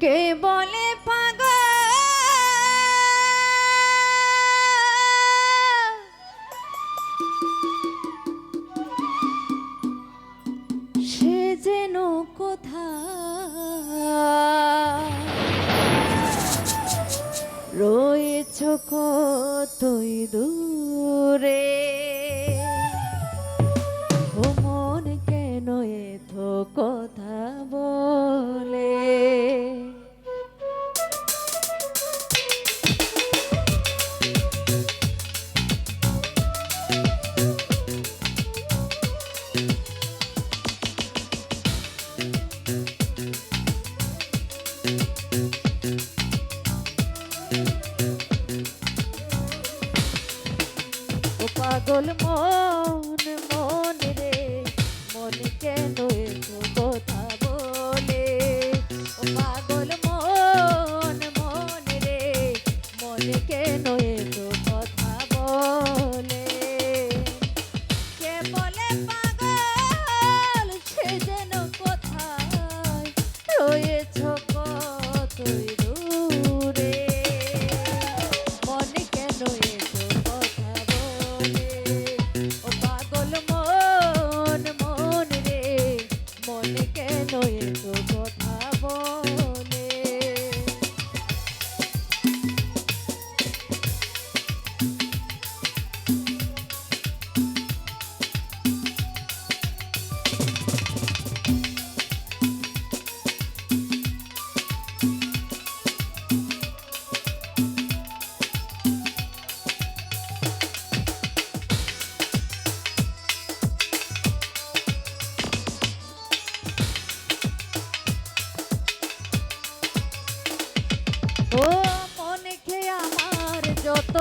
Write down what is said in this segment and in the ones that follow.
কে বলে পাগল? সে যেন কোথা রয়েছ কতই দূরে? পাগল মন মন রে। মন কেন বদ ও মনে খেয়ে আমার যত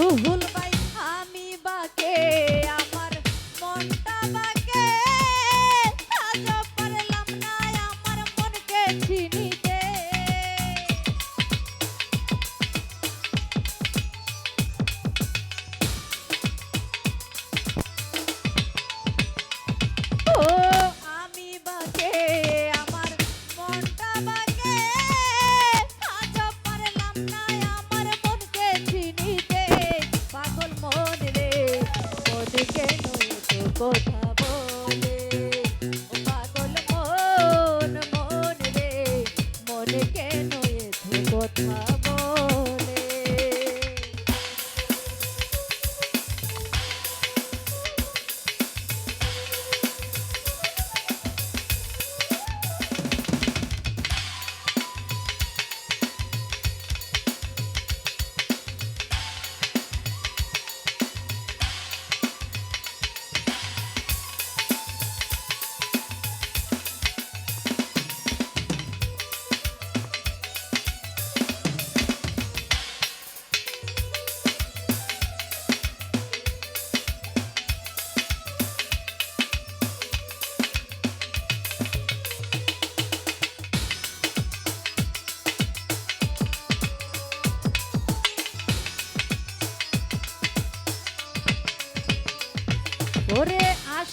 Ooh, woo.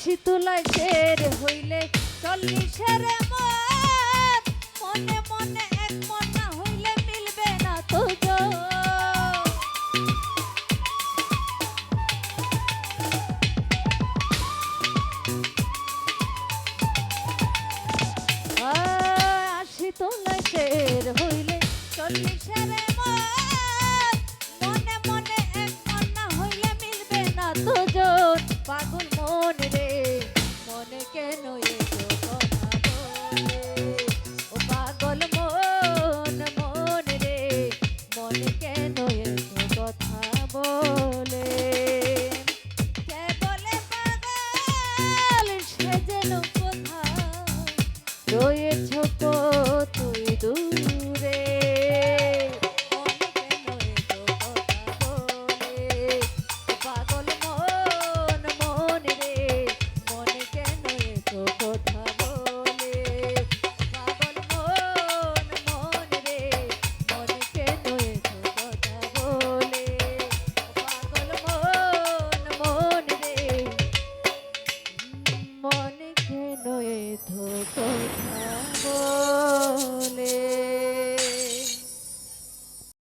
আশি তুলায় শের হইলে চল্লিশের মনে। মনে এক মনা হইলে মিলবে না তো আশি তুলায় শের হইলে চল্লিশের হয়েছ কত দূর